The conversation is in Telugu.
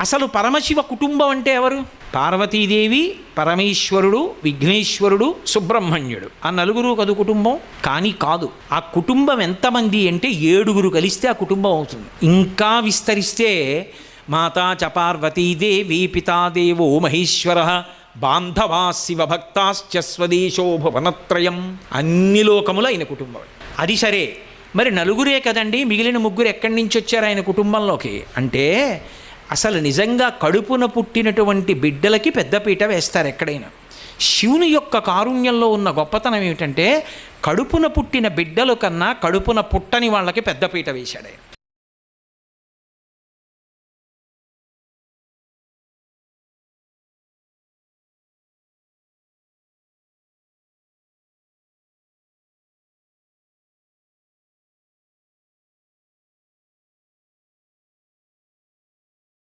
అసలు పరమశివ కుటుంబం అంటే ఎవరు? పార్వతీదేవి పరమేశ్వరుడు విఘ్నేశ్వరుడు సుబ్రహ్మణ్యుడు. ఆ నలుగురు కదు కుటుంబం? కానీ కాదు. ఆ కుటుంబం ఎంతమంది అంటే ఏడుగురు కలిస్తే ఆ కుటుంబం అవుతుంది. ఇంకా విస్తరిస్తే మాతా చ పార్వతీదేవి పితాదేవో మహేశ్వర బాంధవా శివభక్తాశ్చ స్వదేశో భువనత్రయం. అన్ని లోకములు ఆయన కుటుంబం. అది సరే. మరి నలుగురే కదండి? మిగిలిన ముగ్గురు ఎక్కడి నుంచి వచ్చారు ఆయన కుటుంబంలోకి? అంటే అసలు నిజంగా కడుపున పుట్టినటువంటి బిడ్డలకి పెద్దపీట వేస్తారు ఎక్కడైనా. శివుని యొక్క కారుణ్యంలో ఉన్న గొప్పతనం ఏమిటంటే కడుపున పుట్టిన బిడ్డల కన్నా కడుపున పుట్టని వాళ్ళకి పెద్దపీట వేశాడు